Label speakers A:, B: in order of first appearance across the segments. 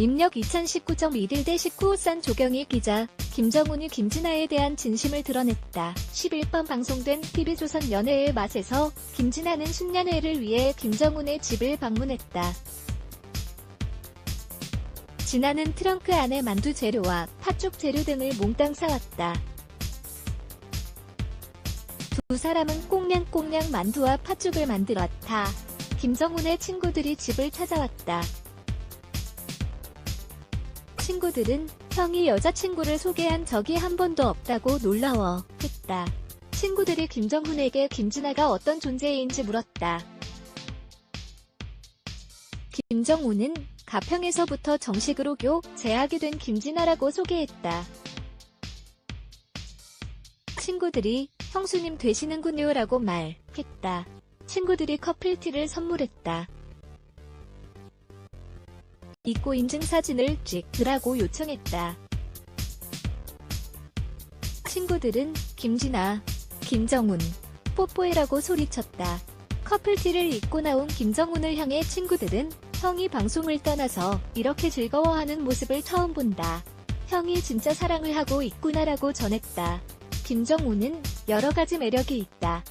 A: 입력 2019.1일 대 19호 산 조경희 기자, 김정훈이 김진아에 대한 진심을 드러냈다. 11번 방송된 TV조선 연애의 맛에서 김진아는 신년회를 위해 김정훈의 집을 방문했다. 진아는 트렁크 안에 만두 재료와 팥죽 재료 등을 몽땅 사왔다. 두 사람은 꽁냥꽁냥 만두와 팥죽을 만들었다. 김정훈의 친구들이 집을 찾아왔다. 친구들은 형이 여자친구를 소개한 적이 한 번도 없다고 놀라워 했다. 친구들이 김정훈에게 김진아가 어떤 존재인지 물었다. 김정훈은 가평에서부터 정식으로 교 재하게 된 김진아라고 소개했다. 친구들이 형수님 되시는군요 라고 말했다. 친구들이 커플티를 선물했다. 입고 인증 사진을 찍으라고 요청했다. 친구들은 김진아, 김정훈, 뽀뽀해라고 소리쳤다. 커플티를 입고 나온 김정훈을 향해 친구들은 형이 방송을 떠나서 이렇게 즐거워하는 모습을 처음 본다. 형이 진짜 사랑을 하고 있구나라고 전했다. 김정훈은 여러 가지 매력이 있다.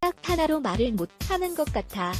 A: 딱 하나로 말을 못 하는 것 같아.